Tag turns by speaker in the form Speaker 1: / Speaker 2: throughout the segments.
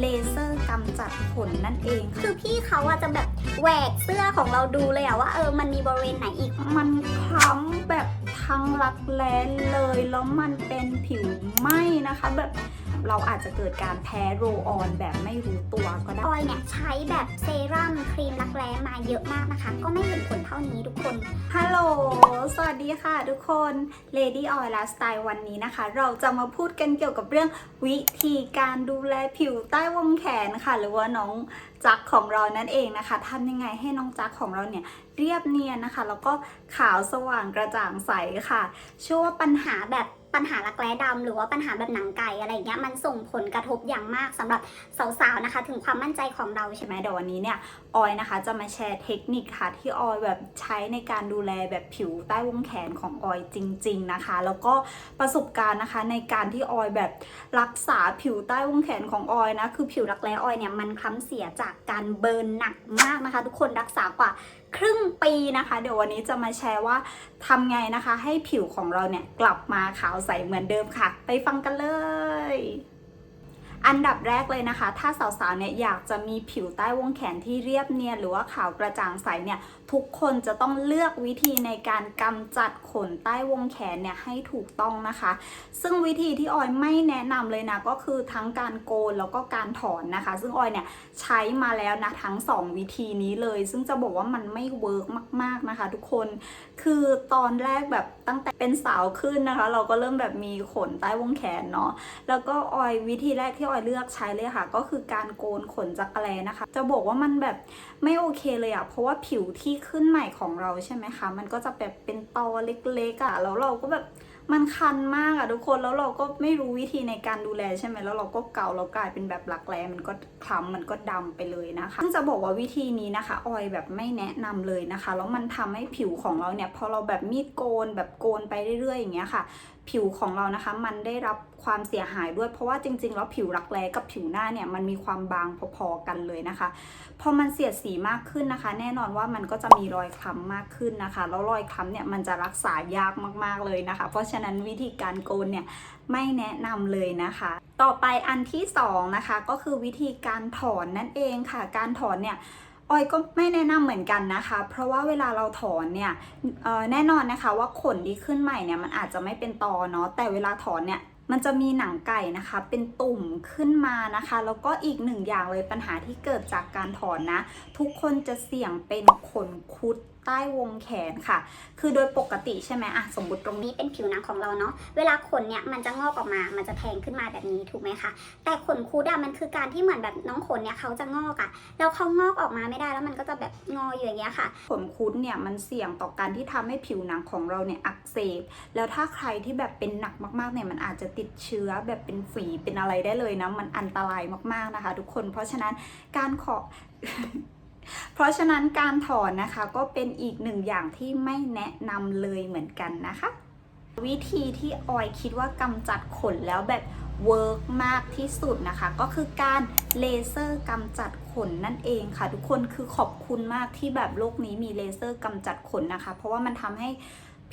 Speaker 1: เลเซอร์กำจัดขนนั่นเองค่ะ
Speaker 2: คือพี่เขาอะจะแบบแหวกเสื้อของเราดูเลยอะว่าเออมันมีบริเวณไหนอีก
Speaker 1: มันคล้ำแบบทั้งรักแร้เลย แล้วมันเป็นผิวไหม้นะคะ แบบ เราอาจจะเกิดการแพ้โรลออนแบบไม่รู้ตัวก็ได้
Speaker 2: ออยเนี่ยใช้แบบเซรั่มครีมรักแร้มาเยอะมากนะคะ ก็ไม่เห็นผลเท่านี้ทุกคน
Speaker 1: ฮัลโหล สวัสดีค่ะทุกคน Lady Oil Lifestyle วันนี้นะคะ เราจะมาพูดกันเกี่ยวกับเรื่องวิธีการดูแลผิวใต้วงแขนค่ะ หรือว่าน้องจักของเรานั่นเองนะคะทำยังไงให้น้องจักของเราเนี่ยเรียบเนียนนะคะ แล้วก็ขาวสว่างกระจ่างใสค่ะเชื่อว่าปัญหา
Speaker 2: หาแบบ ปัญหารักแร้ดำหรือว่าปัญหาแบบหนังไก่อะไรอย่างเงี้ยมันส่งผลกระทบอย่างมากสำหรับสาวๆนะคะ ถึงความมั่นใจของเราใช่ไหม
Speaker 1: มเดี๋ยววันนี้เนี่ยออยนะคะจะมาแชร์เทคนิคค่ะที่ออยแบบใช้ในการดูแลแบบผิวใต้วงแขนของออยจริง ๆนะคะ แล้วก็ประสบการณ์นะคะในการที่ออยแบบรักษาผิวใต้วงแขนของออยนะคือผิวรักแร้ออยเนี่ยมันคล้ำเสียจากการเบิร์นหนักมากนะคะ ทุกคนรักษากว่า ครึ่งปีนะคะ เดี๋ยววันนี้จะมาแชร์ว่าทำไงนะคะ ให้ผิวของเราเนี่ยกลับมาขาวใสเหมือนเดิมค่ะ ไปฟังกันเลย อันดับแรกเลยนะคะ ถ้าสาวๆเนี่ยอยากจะมีผิวใต้วงแขนที่เรียบเนียนหรือว่าขาวกระจ่างใสเนี่ยทุกคนจะต้องเลือกวิธีในการกำจัดขนใต้วงแขนเนี่ยให้ถูกต้องนะคะ ซึ่งวิธีที่ออยไม่แนะนำเลยนะก็คือทั้งการโกนแล้วก็การถอนนะคะ ซึ่งออยเนี่ยใช้มาแล้วนะทั้ง 2 วิธีนี้เลย ซึ่งจะบอกว่ามันไม่เวิร์กมาก ๆนะคะ ทุกคนคือตอนแรกแบบตั้งแต่เป็นสาวขึ้นนะคะ เราก็เริ่มแบบมีขนใต้วงแขนเนาะแล้วก็ออยวิธีแรกที่ออยเลือกใช้เลยค่ะ ก็คือการโกนขนจักรแลนะคะ จะบอกว่ามันแบบไม่โอเคเลยอะเพราะว่าผิวที่ขึ้นใหม่ของเราใช่ไหมคะ มันก็จะแบบเป็นตอเล็กๆอะแล้วเราก็แบบมันคันมากอะทุกคนแล้วเราก็ไม่รู้วิธีในการดูแลใช่ไหมแล้วเราก็เกาแล้วกลายเป็นแบบหลักแร้มันก็คล้ำมันก็ดำไปเลยนะคะซึ่งจะบอกว่าวิธีนี้นะคะ ออยแบบไม่แนะนำเลยนะคะ แล้วมันทำให้ผิวของเราเนี่ยพอเราแบบมีดโกนแบบโกนไปเรื่อยๆอย่างเงี้ยค่ะ ผิวของเรานะคะ มันได้รับความเสียหายด้วยเพราะว่าจริง ๆ แล้วผิวรักแร้กับผิวหน้าเนี่ยมันมีความบางพอๆกันเลยนะคะ พอมันเสียดสีมากขึ้นนะคะ แน่นอนว่ามันก็จะมีรอยคล้ำมากขึ้นนะคะ แล้วรอยคล้ำเนี่ยมันจะรักษายากมากๆเลยนะคะ เพราะฉะนั้นวิธีการโกนเนี่ยไม่แนะนำเลยนะคะ ต่อไปอันที่สองนะคะก็คือวิธีการถอนนั่นเองค่ะ การถอนเนี่ย ออยก็ไม่แนะนำเหมือนกันนะคะ เพราะว่าเวลาเราถอนเนี่ยแน่นอนนะคะว่าขนที่ขึ้นใหม่เนี่ยมันอาจจะไม่เป็นตอเนาะแต่เวลาถอนเนี่ยมันจะมีหนังไก่นะคะ เป็นตุ่มขึ้นมานะคะ แล้วก็อีกหนึ่งอย่างเลยปัญหาที่เกิดจากการถอนนะ ทุกคนจะเสี่ยงเป็นขนคุด ใต้วงแขนค่ะ คือโดยปกติใช่ไหมอะสมมติตรงนี้
Speaker 2: เป็นผิวหนังของเราเนาะ เวลาขนเนี่ยมันจะงอกออกมา มันจะแทงขึ้นมาแบบนี้ถูกไหมคะ แต่ขนคูดอะมันคือการที่เหมือนแบบน้องขนเนี่ยเขาจะงอกอะแล้วเขางอกออกมาไม่ได้แล้วมันก็จะแบบงออยู่อย่างเงี้ยค่ะ
Speaker 1: ขนคุดเนี่ยมันเสี่ยงต่อการที่ทำให้ผิวหนังของเราเนี่ยอักเสบ แล้วถ้าใครที่แบบเป็นหนักมากๆเนี่ยมันอาจจะติดเชื้อแบบเป็นฝีเป็นอะไรได้เลยนะ มันอันตรายมากๆนะคะ ทุกคน เพราะฉะนั้นการขอ เพราะฉะนั้นการถอนนะคะก็เป็นอีกหนึ่งอย่างที่ไม่แนะนำเลยเหมือนกันนะคะ วิธีที่ออยคิดว่ากำจัดขนแล้วแบบเวิร์กมากที่สุดนะคะ ก็คือการเลเซอร์กำจัดขนนั่นเองค่ะทุกคนคือขอบคุณมากที่แบบโลกนี้มีเลเซอร์กำจัดขนนะคะ เพราะว่ามันทำให้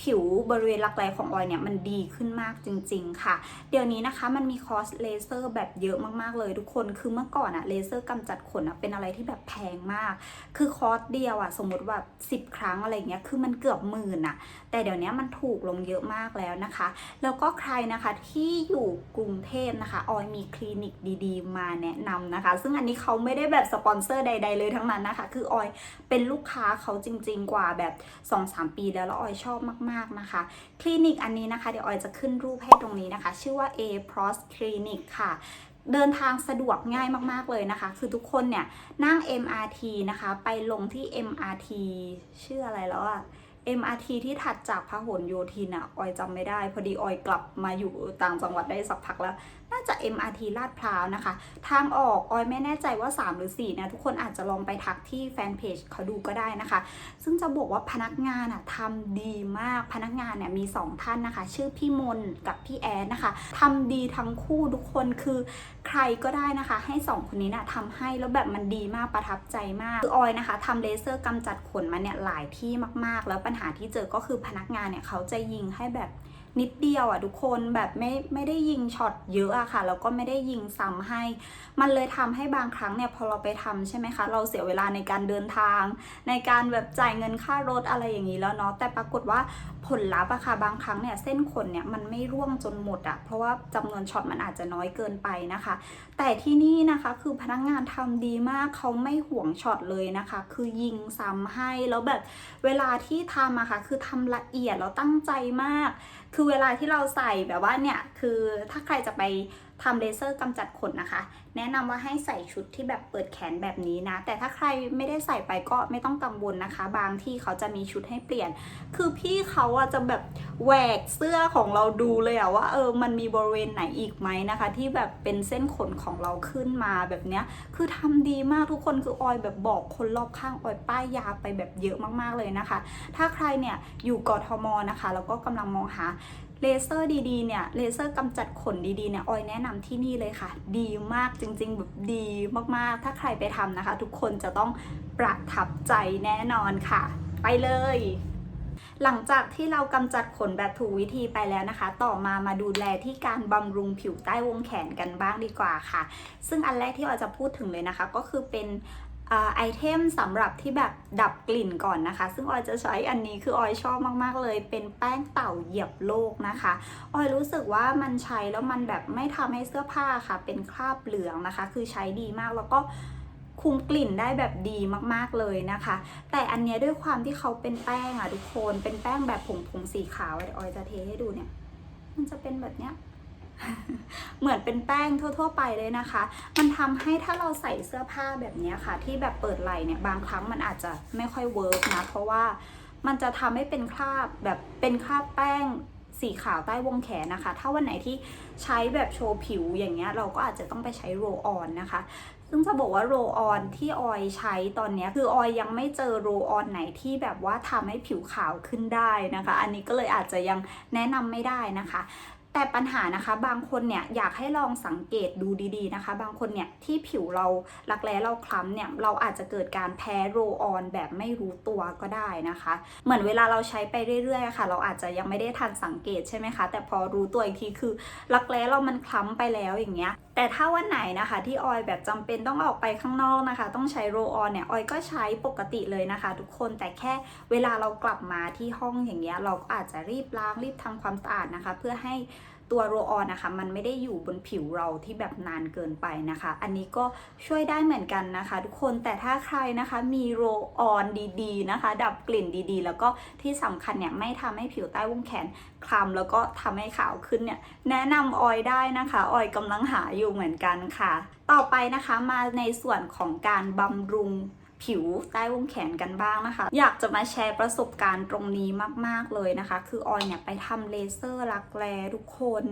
Speaker 1: ผิวบริเวณรักแร้ของออยเนี่ยมันดีขึ้นมากจริง ๆ ค่ะ เดี๋ยวนี้นะคะมันมีคอสเลเซอร์แบบเยอะมากๆเลยทุกคนคือเมื่อก่อนอะเลเซอร์กำจัดขนอะเป็นอะไรที่แบบแพงมาก คือคอสเดียวอะสมมติว่า10 ครั้งอะไรเงี้ยคือมันเกือบหมื่นอะแต่เดี๋ยวนี้มันถูกลงเยอะมากแล้วนะคะ แล้วก็ใครนะคะที่อยู่กรุงเทพนะคะออยมีคลินิกดีๆ มาแนะนำนะคะ ซึ่งอันนี้เขาไม่ได้แบบสปอนเซอร์ใด ๆ เลยทั้งนั้นนะคะ คือออยเป็นลูกค้าเขาจริง ๆ กว่าแบบ 2-3 ปีแล้วแล้วออยชอบมากๆ นะคะ คลินิกอันนี้นะคะ เดี๋ยวออยจะขึ้นรูปให้ตรงนี้นะคะ ชื่อว่า A Pros Clinic ค่ะเดินทางสะดวกง่ายมากๆเลยนะคะ คือทุกคนเนี่ยนั่ง MRT นะคะ ไปลงที่ MRT ชื่ออะไรแล้วอะ MRT ที่ถัดจากพหลโยธินอะออยจำไม่ได้ พอดีออยกลับมาอยู่ต่างจังหวัดได้สักพักแล้ว น่าจะ MRT ลาดพร้าวนะคะ ทางออกออยไม่แน่ใจว่า 3 หรือ 4 นะ ทุกคนอาจจะลองไปทักที่แฟนเพจเขาดูก็ได้นะคะ ซึ่งจะบอกว่าพนักงานอะทำดีมากพนักงานเนี่ยมี 2 ท่านนะคะ ชื่อพี่มนกับพี่แอนนะคะทำดีทั้งคู่ทุกคนคือใครก็ได้นะคะ ให้ 2 คนนี้นะทำให้แล้วแบบมันดีมากประทับใจมากคือออยนะคะทำเลเซอร์กำจัดขนมาเนี่ยหลายที่มาก ๆ แล้วปัญหาที่เจอก็คือพนักงานเนี่ยเขาจะยิงให้แบบ นิดเดียวอะทุกคนแบบไม่ไม่ได้ยิงช็อตเยอะอะค่ะแล้วก็ไม่ได้ยิงซ้ำให้ มันเลยทำให้บางครั้งเนี่ยพอเราไปทำใช่ไหมคะ เราเสียเวลาในการเดินทาง ในการแบบจ่ายเงินค่ารถอะไรอย่างนี้แล้วเนาะแต่ปรากฏว่าผลลัพธ์อะค่ะบางครั้งเนี่ยเส้นขนเนี่ยมันไม่ร่วงจนหมดอะเพราะว่าจำนวนช็อตมันอาจจะน้อยเกินไปนะคะ แต่ที่นี่นะคะคือพนักงานทำดีมากเขาไม่ห่วงช็อตเลยนะคะ คือยิงซ้ำให้แล้วแบบเวลาที่ทำอะค่ะคือทำละเอียดแล้วตั้งใจมาก คือเวลาที่เราใส่แบบว่าเนี่ย คือถ้าใครจะไป ทำเลเซอร์กำจัดขนนะคะ แนะนำว่าให้ใส่ชุดที่แบบเปิดแขนแบบนี้นะ แต่ถ้าใครไม่ได้ใส่ไปก็ไม่ต้องกังวลนะคะ บางที่เขาจะมีชุดให้เปลี่ยน คือพี่เขาอะจะแบบแหวกเสื้อของเราดูเลยอะว่าเออมันมีบริเวณไหนอีกไหมนะคะ ที่แบบเป็นเส้นขนของเราขึ้นมาแบบเนี้ย คือทำดีมากทุกคนคือออยแบบบอกคนรอบข้างออยป้ายยาไปแบบเยอะมากๆเลยนะคะ ถ้าใครเนี่ยอยู่กทมนะคะแล้วก็กำลังมองหา เลเซอร์ดีๆเนี่ยเลเซอร์กำจัดขนดีๆเนี่ยออยแนะนำที่นี่เลยค่ะ ดีมากจริงๆแบบดีมากๆ ถ้าใครไปทำนะคะ ทุกคนจะต้องประทับใจแน่นอนค่ะ ไปเลยหลังจากที่เรากำจัดขนแบบถูกวิธีไปแล้วนะคะ ต่อมามาดูแลที่การบำรุงผิวใต้วงแขนกันบ้างดีกว่าค่ะ ซึ่งอันแรกที่ออยจะพูดถึงเลยนะคะ ก็คือเป็น ไอเทมสำหรับที่แบบดับกลิ่นก่อนนะคะ ซึ่งออยจะใช้อันนี้คือออยชอบมากๆเลย เป็นแป้งเต่าเหยียบโลกนะคะออยรู้สึกว่ามันใช้แล้วมันแบบไม่ทำให้เสื้อผ้าค่ะ เป็นคราบเหลืองนะคะ คือใช้ดีมากแล้วก็คุมกลิ่นได้แบบดีมากๆเลยนะคะ แต่อันนี้ด้วยความที่เขาเป็นแป้งอะทุกคน เป็นแป้งแบบผงผงสีขาวเดี๋ยวออยจะเทให้ดูเนี่ย มันจะเป็นแบบเนี้ย เหมือนเป็นแป้งทั่ว ๆ ไปเลยนะคะ มันทำให้ถ้าเราใส่เสื้อผ้าแบบนี้ค่ะ ที่แบบเปิดไหล่เนี่ยบางครั้งมันอาจจะไม่ค่อยเวิร์กนะ เพราะว่ามันจะทำให้เป็นคราบแบบเป็นคราบแป้งสีขาวใต้วงแขนนะคะ ถ้าวันไหนที่ใช้แบบโชว์ผิวอย่างเงี้ยเราก็อาจจะต้องไปใช้โรออนนะคะ ซึ่งจะบอกว่าโรออนที่ออยใช้ตอนนี้คือออยยังไม่เจอโรออนไหนที่แบบว่าทำให้ผิวขาวขึ้นได้นะคะ อันนี้ก็เลยอาจจะยังแนะนำไม่ได้นะคะ แต่ปัญหานะคะบางคนเนี่ยอยากให้ลองสังเกตดูดีๆนะคะ บางคนเนี่ยที่ผิวเรารักแร้เราคล้ำเนี่ยเราอาจจะเกิดการแพ้โรออนแบบไม่รู้ตัวก็ได้นะคะ เหมือนเวลาเราใช้ไปเรื่อยๆค่ะ เราอาจจะยังไม่ได้ทันสังเกตใช่ไหมคะ แต่พอรู้ตัวอีกทีคือรักแร้เรามันคล้ำไปแล้วอย่างเงี้ยแต่ถ้าวันไหนนะคะที่ออยแบบจำเป็นต้องออกไปข้างนอกนะคะ ต้องใช้โรออนเนี่ยออยก็ใช้ปกติเลยนะคะ ทุกคนแต่แค่เวลาเรากลับมาที่ห้องอย่างเงี้ยเราก็อาจจะรีบล้างรีบทำความสะอาดนะคะ เพื่อให้ ตัวโรออนนะคะ มันไม่ได้อยู่บนผิวเราที่แบบนานเกินไปนะคะ อันนี้ก็ช่วยได้เหมือนกันนะคะ ทุกคนแต่ถ้าใครนะคะมีโรออนดีๆนะคะ ดับกลิ่นดีๆ แล้วก็ที่สำคัญเนี่ยไม่ทำให้ผิวใต้วงแขนคล้ำแล้วก็ทำให้ขาวขึ้นเนี่ยแนะนำออยได้นะคะ ออยกำลังหาอยู่เหมือนกันค่ะ ต่อไปนะคะมาในส่วนของการบำรุง ผิวใต้วงแขนกันบ้างนะคะ อยากจะมาแชร์ประสบการณ์ตรงนี้มาก ๆ เลยนะคะ คือออยเนี่ยไปทำเลเซอร์รักแร้ทุกคน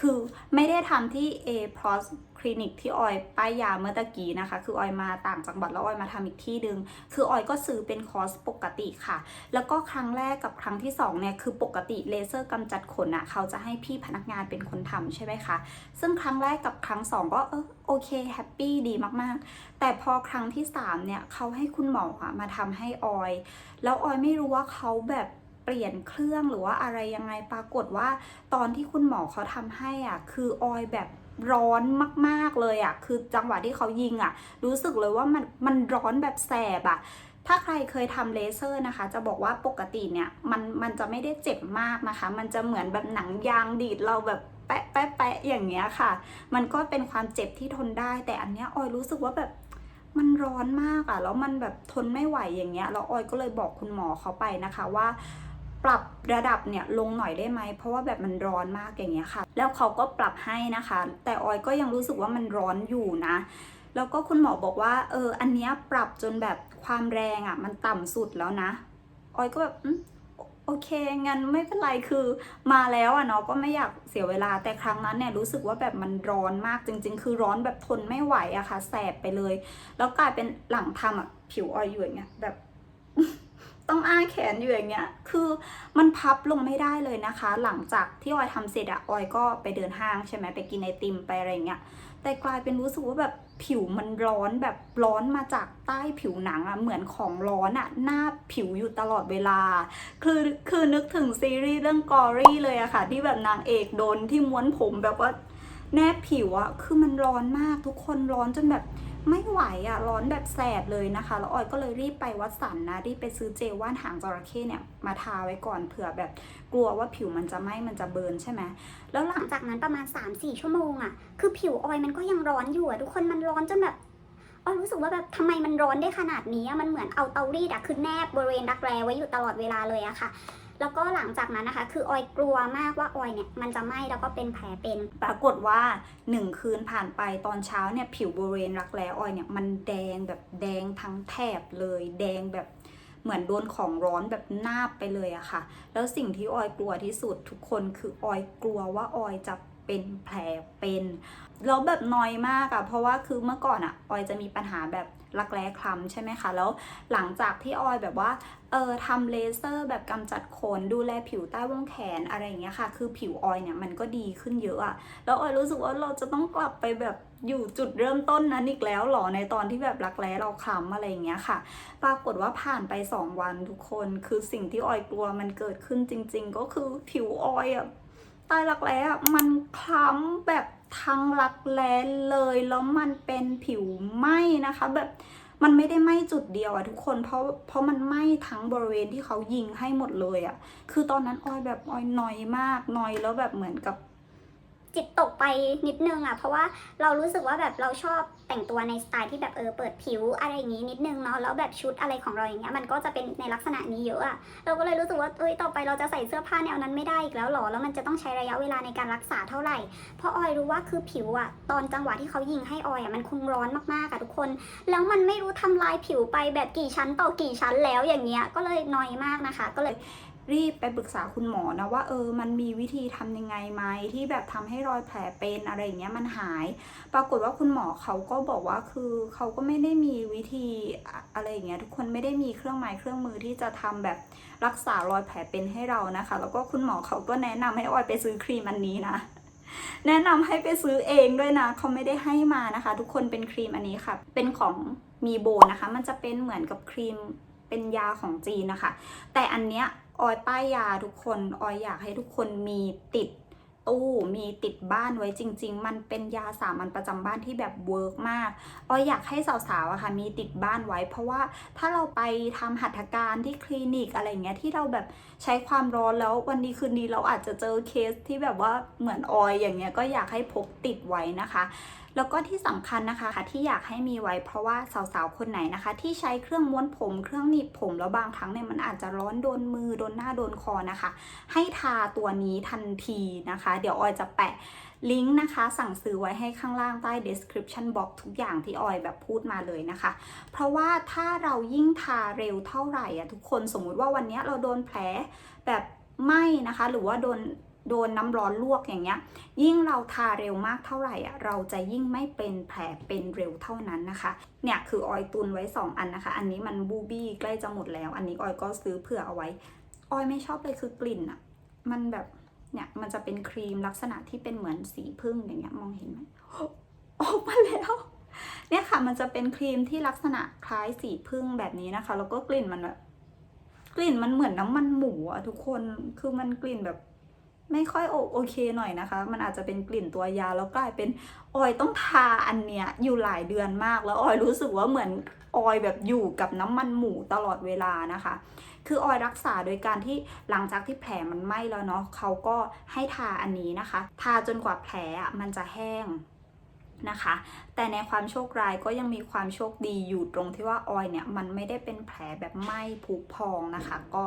Speaker 1: คือไม่ได้ทำที่ A plus คลินิกที่ออยป้ายยาเมื่อตะกี้นะคะ คือออยมาต่างจังหวัดแล้วออยมาทำอีกที่หนึ่งคือออยก็ซื้อเป็นคอร์สปกติค่ะ แล้วก็ครั้งแรกกับครั้งที่สองเนี่ยคือปกติเลเซอร์กำจัดขนอะเขาจะให้พี่พนักงานเป็นคนทำใช่ไหมคะ ซึ่งครั้งแรกกับครั้งสองก็เออโอเคแฮปปี้ดีมากๆ แต่พอครั้งที่สามเนี่ยเขาให้คุณหมออะมาทำให้ออย แล้วออยไม่รู้ว่าเขาแบบเปลี่ยนเครื่องหรือว่าอะไรยังไงปรากฏว่า ตอนที่คุณหมอเขาทำให้อะคือออยแบบ ร้อนมากๆเลยอะ คือจังหวะที่เขายิงอะ รู้สึกเลยว่ามันมันร้อนแบบแสบอะถ้าใครเคยทำเลเซอร์นะคะ จะบอกว่าปกติเนี่ยมันมันจะไม่ได้เจ็บมากนะคะ มันจะเหมือนแบบหนังยางดีดเราแบบแปะแปะแปะอย่างเงี้ยค่ะ มันก็เป็นความเจ็บที่ทนได้ แต่อันเนี้ยออยรู้สึกว่าแบบมันร้อนมากอะแล้วมันแบบทนไม่ไหวอย่างเงี้ยแล้วออยก็เลยบอกคุณหมอเขาไปนะคะว่า ปรับระดับเนี่ยลงหน่อยได้ไหม เพราะว่าแบบมันร้อนมากอย่างเงี้ยค่ะ แล้วเขาก็ปรับให้นะคะ แต่ออยก็ยังรู้สึกว่ามันร้อนอยู่นะแล้วก็คุณหมอบอกว่าเอออันเนี้ยปรับจนแบบความแรงอะ่ะ มันต่ำสุดแล้วนะ ออยก็แบบโอเคงั้นไม่เป็นไรคือมาแล้วอะเนาะก็ไม่อยากเสียเวลาแต่ครั้งนั้นเนี่ยรู้สึกว่าแบบมันร้อนมากจริง ๆ คือร้อนแบบทนไม่ไหวอะค่ะ แสบไปเลย แล้วกลายเป็นหลังทำอะผิวออยอยู่อย่างเงี้ยแบบ ต้องอ้าแขนอยู่อย่างเงี้ย คือมันพับลงไม่ได้เลยนะคะ หลังจากที่ออยทำเสร็จอะออยก็ไปเดินห้างใช่ไหมไปกินไอติมไปอะไรเงี้ย แต่กลายเป็นรู้สึกว่าแบบผิวมันร้อนแบบร้อนมาจากใต้ผิวหนังอะเหมือนของร้อนอะหน้าผิวอยู่ตลอดเวลา คือคือนึกถึงซีรีส์เรื่องกอรี่เลยอะค่ะ ที่แบบนางเอกโดนที่ม้วนผมแบบว่าแนบผิวอะคือมันร้อนมากทุกคนร้อนจนแบบ ไม่ไหวอะร้อนแบบแสบเลยนะคะ แล้วออยก็เลยรีบไปวัดสันนะ รีบไปซื้อเจลว่านหางจระเข้เนี่ยมาทาไว้ก่อนเผื่อแบบกลัวว่าผิวมันจะไหม้มันจะเบิร์นใช่ไหมแล้วหลัง
Speaker 2: จากนั้นประมาณ 3-4 ชั่วโมงอะคือผิวออยมันก็ยังร้อนอยู่อะทุกคนมันร้อนจนแบบออยรู้สึกว่าแบบทำไมมันร้อนได้ขนาดนี้มันเหมือนเอาเตารีดอะคือแนบบริเวณรักแร้ไว้อยู่ตลอดเวลาเลยอะค่ะ แล้วก็หลังจากนั้นนะคะ คือออยกลัวมากว่าออยเนี่ยมันจะไหม้แล้วก็เป็นแผลเป็น
Speaker 1: ปรากฏว่าหนึ่งคืนผ่านไปตอนเช้าเนี่ยผิวบริเวณรักแร้ออยเนี่ยมันแดงแบบแดงทั้งแถบเลย แดงแบบเหมือนโดนของร้อนแบบนาบไปเลยอะค่ะ แล้วสิ่งที่ออยกลัวที่สุดทุกคนคือออยกลัวว่าออยจะเป็นแผลเป็นแล้วแบบน้อยมากอะเพราะว่าคือเมื่อก่อนอะออยจะมีปัญหาแบบ รักแร้คล้ำใช่ไหมคะ แล้วหลังจากที่ออยแบบว่าเออทำเลเซอร์แบบกำจัดขนดูแลผิวใต้วงแขนอะไรอย่างเงี้ยค่ะ คือผิวออยเนี่ยมันก็ดีขึ้นเยอะอะแล้วออยรู้สึกว่าเราจะต้องกลับไปแบบอยู่จุดเริ่มต้นนั้นอีกแล้วหรอในตอนที่แบบรักแร้เราคล้ำอะไรอย่างเงี้ยค่ะ ปรากฏว่าผ่านไป 2 วันทุกคน คือสิ่งที่ออยกลัวมันเกิดขึ้นจริง ๆ ก็คือผิวออยอะ ใต้รักแร้อะมันคล้ำแบบทั้งรักแร้เลยแล้วมันเป็นผิวไหม้นะคะ แบบมันไม่ได้ไหม้จุดเดียวอะทุกคนเพราะเพราะมันไหม้ทั้งบริเวณที่เขายิงให้หมดเลยอะคือตอนนั้นออยแบบออยนอยมากนอยแล้วแบบเหมือนกับ
Speaker 2: จิตตกไปนิดนึงอะเพราะว่าเรารู้สึกว่าแบบเราชอบแต่งตัวในสไตล์ที่แบบเออเปิดผิวอะไรอย่างนี้นิดนึงเนาะแล้วแบบชุดอะไรของเราอย่างเงี้ยมันก็จะเป็นในลักษณะนี้เยอะอะเราก็เลยรู้สึกว่าเอ้ยต่อไปเราจะใส่เสื้อผ้าแนวนั้นไม่ได้อีกแล้วหรอแล้วมันจะต้องใช้ระยะเวลาในการรักษาเท่าไหร่ เพราะออยรู้ว่าคือผิวอะตอนจังหวะที่เขายิงให้ออยอะมันคงร้อนมากๆอะทุกคน แล้วมันไม่รู้ทำลายผิวไปแบบกี่ชั้นต่อกี่ชั้นแล้วอย่างเงี้ยก็เลยนอยมากนะคะ ก็เลย
Speaker 1: รีบไปปรึกษาคุณหมอนะว่าเออมันมีวิธีทำยังไงไหมที่แบบทำให้รอยแผลเป็นอะไรอย่างเงี้ยมันหาย ปรากฏว่าคุณหมอเขาก็บอกว่าคือเขาก็ไม่ได้มีวิธีอะไรอย่างเงี้ยทุกคนไม่ได้มีเครื่องไม้เครื่องมือที่จะทำแบบรักษารอยแผลเป็นให้เรานะคะ แล้วก็คุณหมอเขาก็แนะนำให้ออยไปซื้อครีมอันนี้นะแนะนำให้ไปซื้อเองด้วยนะเขาไม่ได้ให้มานะคะ ทุกคนเป็นครีมอันนี้ค่ะ เป็นของมีโบนะคะ มันจะเป็นเหมือนกับครีมเป็นยาของจีนนะคะ แต่อันเนี้ย ออยป้ายยาทุกคนออยอยากให้ทุกคนมีติดตู้มีติดบ้านไว้จริง ๆ มันเป็นยาสามัญประจำบ้านที่แบบเวิร์กมากออยอยากให้สาวๆอะค่ะมีติดบ้านไว้ เพราะว่าถ้าเราไปทำหัตถการที่คลินิกอะไรเงี้ยที่เราแบบใช้ความร้อนแล้ววันนี้คืนนี้เราอาจจะเจอเคสที่แบบว่าเหมือนออยอย่างเงี้ยก็อยากให้พกติดไว้นะคะแล้วก็ที่สำคัญนะคะที่อยากให้มีไว้เพราะว่าสาวๆคนไหนนะคะ ที่ใช้เครื่องม้วนผมเครื่องหนีบผมแล้วบางครั้งเนี่ยมันอาจจะร้อนโดนมือโดนหน้าโดนคอนะคะ ให้ทาตัวนี้ทันทีนะคะ เดี๋ยวออยจะแปะลิงก์นะคะ สั่งซื้อไว้ให้ข้างล่างใต้ description box ทุกอย่างที่ออยแบบพูดมาเลยนะคะ เพราะว่าถ้าเรายิ่งทาเร็วเท่าไหร่อะทุกคนสมมุติว่าวันเนี้ยเราโดนแผลแบบไหม้นะคะ หรือว่าโดน โดนน้ำร้อนลวกอย่างเงี้ย ยิ่งเราทาเร็วมากเท่าไหร่อะเราจะยิ่งไม่เป็นแผลเป็นเร็วเท่านั้นนะคะ เนี่ยคือออยตุนไว้ 2 อันนะคะ อันนี้มันบูบี้ใกล้จะหมดแล้ว อันนี้ออยก็ซื้อเผื่อเอาไว้ ออยไม่ชอบเลยคือกลิ่นอะ มันแบบเนี่ยมันจะเป็นครีมลักษณะที่เป็นเหมือนสีพึ่งอย่างเงี้ยมองเห็นไหมออกมาแล้วเนี่ยค่ะมันจะเป็นครีมที่ลักษณะคล้ายสีพึ่งแบบนี้นะคะ แล้วก็กลิ่นมันแบบกลิ่นมันเหมือนน้ำมันหมูอะทุกคนคือมันกลิ่นแบบ ไม่ค่อยโอเคหน่อยนะคะ มันอาจจะเป็นกลิ่นตัวยาแล้วกลายเป็นออยต้องทาอันเนี้ยอยู่หลายเดือนมากแล้วออยรู้สึกว่าเหมือนออยแบบอยู่กับน้ำมันหมูตลอดเวลานะคะ คือออยรักษาโดยการที่หลังจากที่แผลมันไหม้แล้วเนาะเขาก็ให้ทาอันนี้นะคะ ทาจนกว่าแผลมันจะแห้ง นะคะ แต่ในความโชคร้ายก็ยังมีความโชคดีอยู่ตรงที่ว่าออยเนี่ยมันไม่ได้เป็นแผลแบบไหม้ผุพองนะคะ ก็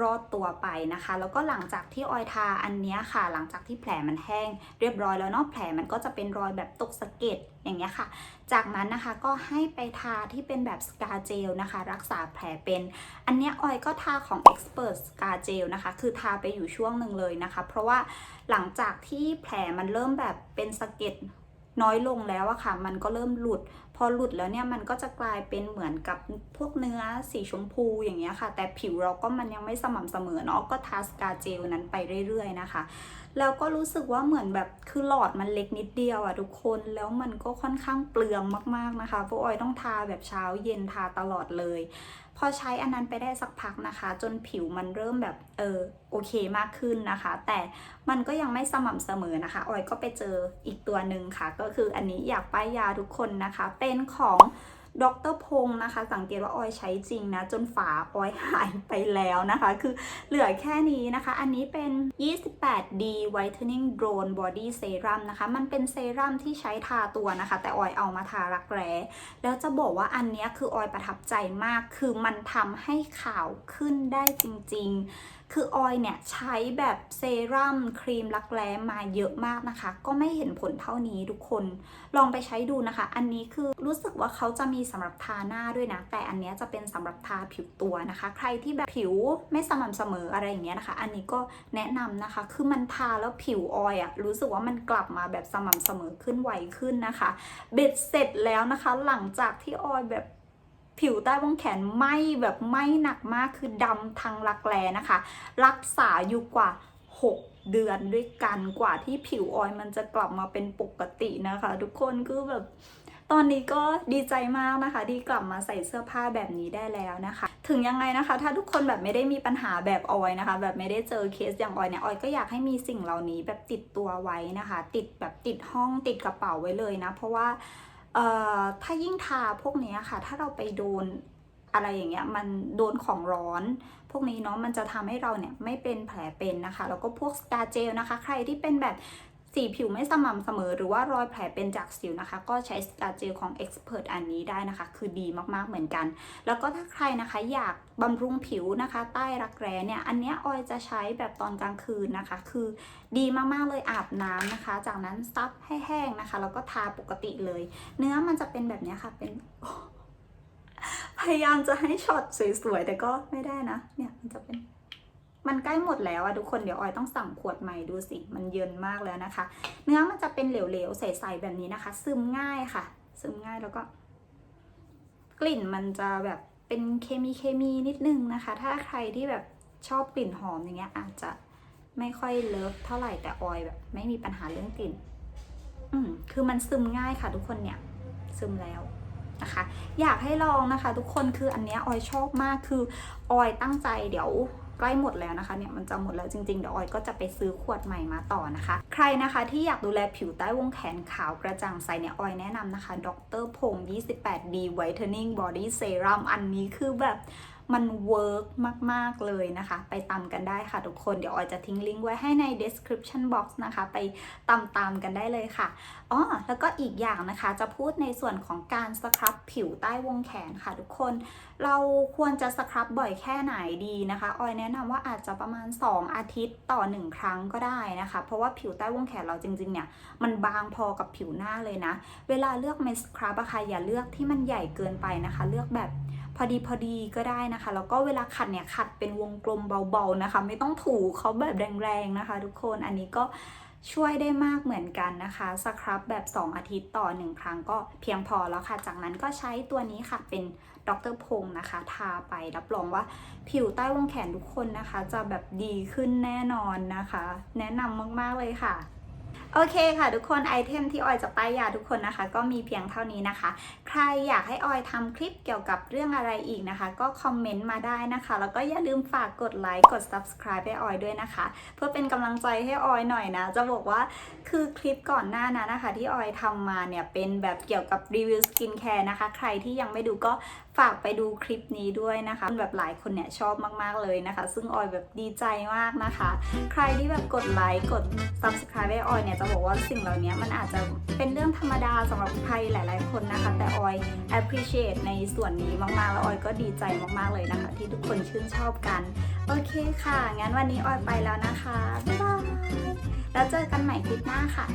Speaker 1: รอดตัวไปนะคะ แล้วก็หลังจากที่ออยทาอันเนี้ยค่ะ หลังจากที่แผลมันแห้งเรียบร้อยแล้วเนาะแผลมันก็จะเป็นรอยแบบตกสะเก็ดอย่างเงี้ยค่ะ จากนั้นนะคะก็ให้ไปทาที่เป็นแบบสกาเจลนะคะ รักษาแผลเป็น อันเนี้ยออยก็ทาของ Expert Scar Gel นะคะ คือทาไปอยู่ช่วงหนึ่งเลยนะคะ เพราะว่าหลังจากที่แผลมันเริ่มแบบเป็นสะเก็ด น้อยลงแล้วอะค่ะ มันก็เริ่มหลุด พอหลุดแล้วเนี่ยมันก็จะกลายเป็นเหมือนกับพวกเนื้อสีชมพูอย่างเงี้ยค่ะ แต่ผิวเราก็มันยังไม่สม่ำเสมอเนาะก็ทาสกาเจลนั้นไปเรื่อย ๆ นะคะ แล้วก็รู้สึกว่าเหมือนแบบคือหลอดมันเล็กนิดเดียวอะทุกคนแล้วมันก็ค่อนข้างเปลืองมากๆนะคะพราะออยต้องทาแบบเช้าเย็นทาตลอดเลย พอใช้อันนั้นไปได้สักพักนะคะ จนผิวมันเริ่มแบบเออโอเคมากขึ้นนะคะ แต่มันก็ยังไม่สม่ำเสมอนะคะออยก็ไปเจออีกตัวหนึ่งค่ะ ก็คืออันนี้อยากป้ายยาทุกคนนะคะ เป็นของ ดรพงศ์นะคะ สังเกตว่าออยใช้จริงนะ จนฝาออยหายไปแล้วนะคะ คือเหลือแค่นี้นะคะ อันนี้เป็น 28D Whitening Drone Body Serum นะคะ มันเป็นเซรั่มที่ใช้ทาตัวนะคะ แต่ออยเอามาทารักแร้แล้วจะบอกว่าอันนี้คือออยประทับใจมาก คือมันทำให้ขาวขึ้นได้จริง ๆ คือออยเนี่ยใช้แบบเซรั่มครีมรักแร้มาเยอะมากนะคะ ก็ไม่เห็นผลเท่านี้ทุกคนลองไปใช้ดูนะคะ อันนี้คือรู้สึกว่าเขาจะมีสำหรับทาหน้าด้วยนะ แต่อันเนี้ยจะเป็นสำหรับทาผิวตัวนะคะ ใครที่แบบผิวไม่สม่ำเสมออะไรอย่างเงี้ยนะคะ อันนี้ก็แนะนำนะคะ คือมันทาแล้วผิวออยอะรู้สึกว่ามันกลับมาแบบสม่ำเสมอขึ้นไวขึ้นนะคะ เบ็ดเสร็จแล้วนะคะ หลังจากที่ออยแบบ ผิวใต้วงแขนไหมแบบไหมหนักมากคือดำทางรักแร้นะคะ รักษาอยู่กว่า 6 เดือนด้วยกันกว่าที่ผิวออยมันจะกลับมาเป็นปกตินะคะ ทุกคนคือแบบตอนนี้ก็ดีใจมากนะคะ ที่กลับมาใส่เสื้อผ้าแบบนี้ได้แล้วนะคะ ถึงยังไงนะคะ ถ้าทุกคนแบบไม่ได้มีปัญหาแบบออยนะคะ แบบไม่ได้เจอเคสอย่างออยเนี่ยออยก็อยากให้มีสิ่งเหล่านี้แบบติดตัวไว้นะคะ ติดแบบติดห้องติดกระเป๋าไว้เลยนะ เพราะว่า เอ่อถ้ายิ่งทาพวกนี้ค่ะ ถ้าเราไปโดนอะไรอย่างเงี้ยมันโดนของร้อน พวกนี้เนาะมันจะทำให้เราเนี่ยไม่เป็นแผลเป็นนะคะ แล้วก็พวกสกาเจลนะคะ ใครที่เป็นแบบ สีผิวไม่สม่ำเสมอ หรือว่ารอยแผลเป็นจากสิวนะคะ ก็ใช้สกาเจลของ Expert อันนี้ได้นะคะ คือดีมากๆเหมือนกัน แล้วก็ถ้าใครนะคะอยากบำรุงผิวนะคะ ใต้รักแร้เนี่ย อันนี้ออยจะใช้แบบตอนกลางคืนนะคะ คือดีมากๆเลยอาบน้ำนะคะ จากนั้นซับให้แห้งนะคะ แล้วก็ทาปกติเลย เนื้อมันจะเป็นแบบนี้ค่ะ เป็นพยายามจะให้ช็อตสวยๆ แต่ก็ไม่ได้นะ เนี่ยมันจะเป็น มันใกล้หมดแล้วอะทุกคนเดี๋ยวออยต้องสั่งขวดใหม่ดูสิ มันเยินมากแล้วนะคะ เนื้อมันจะเป็นเหลวๆใสๆแบบนี้นะคะ ซึมง่ายค่ะ ซึมง่ายแล้วก็ กลิ่นมันจะแบบเป็นเคมีเคมีนิดนึงนะคะ ถ้าใครที่แบบชอบกลิ่นหอมอย่างเงี้ยอาจจะไม่ค่อยเลิฟเท่าไหร่แต่ออยแบบไม่มีปัญหาเรื่องกลิ่น อืมคือมันซึมง่ายค่ะ ทุกคนเนี่ย ซึมแล้วนะคะ อยากให้ลองนะคะ ทุกคนคืออันเนี้ยออยชอบมากคือออยตั้งใจเดี๋ยว ใกล้หมดแล้วนะคะเนี่ยมันจะหมดแล้วจริงๆเดี๋ยวออยก็จะไปซื้อขวดใหม่มาต่อนะคะ ใครนะคะที่อยากดูแลผิวใต้วงแขนขาวกระจ่างใสเนี่ยออยแนะนำนะคะดรพงศ์ 28D Whitening Body Serum อันนี้คือแบบ มันเวิร์กมาก ๆ เลยนะคะ ไปตามกันได้ค่ะทุกคน เดี๋ยวออยจะทิ้งลิงก์ไว้ให้ใน description box นะคะ ไปตามตามกันได้เลยค่ะ อ๋อ แล้วก็อีกอย่างนะคะ จะพูดในส่วนของการสครับผิวใต้วงแขนค่ะทุกคน เราควรจะสครับบ่อยแค่ไหนดีนะคะ ออยแนะนำว่าอาจจะประมาณ 2 อาทิตย์ต่อ 1 ครั้งก็ได้นะคะ เพราะว่าผิวใต้วงแขนเราจริง ๆ เนี่ย มันบางพอกับผิวหน้าเลยนะ เวลาเลือกเมสครับอะค่ะอย่าเลือกที่มันใหญ่เกินไปนะคะ เลือกแบบ พอดีพอดีก็ได้นะคะ แล้วก็เวลาขัดเนี่ยขัดเป็นวงกลมเบาๆนะคะ ไม่ต้องถูเขาแบบแรงๆนะคะ ทุกคนอันนี้ก็ช่วยได้มากเหมือนกันนะคะสครับแบบ 2 อาทิตย์ต่อ 1 ครั้งก็เพียงพอแล้วค่ะ จากนั้นก็ใช้ตัวนี้ค่ะเป็นดรพงศ์นะคะ ทาไปรับรองว่าผิวใต้วงแขนทุกคนนะคะ จะแบบดีขึ้นแน่นอนนะคะ แนะนำมากๆเลยค่ะ โอเคค่ะทุกคนไอเทมที่ออยจะป้ายยาทุกคนนะคะ ก็มีเพียงเท่านี้นะคะ ใครอยากให้ออยทำคลิปเกี่ยวกับเรื่องอะไรอีกนะคะ ก็คอมเมนต์มาได้นะคะ แล้วก็อย่าลืมฝากกดไลค์กด subscribe ให้ออยด้วยนะคะ เพื่อเป็นกำลังใจให้ออยหน่อยนะ จะบอกว่าคือคลิปก่อนหน้านั้นนะคะ ที่ออยทำมาเนี่ยเป็นแบบเกี่ยวกับรีวิวสกินแคร์นะคะ ใครที่ยังไม่ดูก็ฝากไปดูคลิปนี้ด้วยนะคะแบบหลายคนเนี่ยชอบมากๆเลยนะคะ ซึ่งออยแบบดีใจมากนะคะ ใครที่แบบกดไลค์กด subscribe ให้ออยเนี่ยจะบอกว่าสิ่งเหล่านี้มันอาจจะเป็นเรื่องธรรมดาสำหรับใครหลาย ๆ คนนะคะ แต่ออย appreciate ในส่วนนี้มากๆ แล้วออยก็ดีใจมากๆเลยนะคะ ที่ทุกคนชื่นชอบกัน โอเคค่ะ งั้นวันนี้ออยไปแล้วนะคะบ๊ายบายแล้วเจอกันใหม่คลิปหน้าค่ะ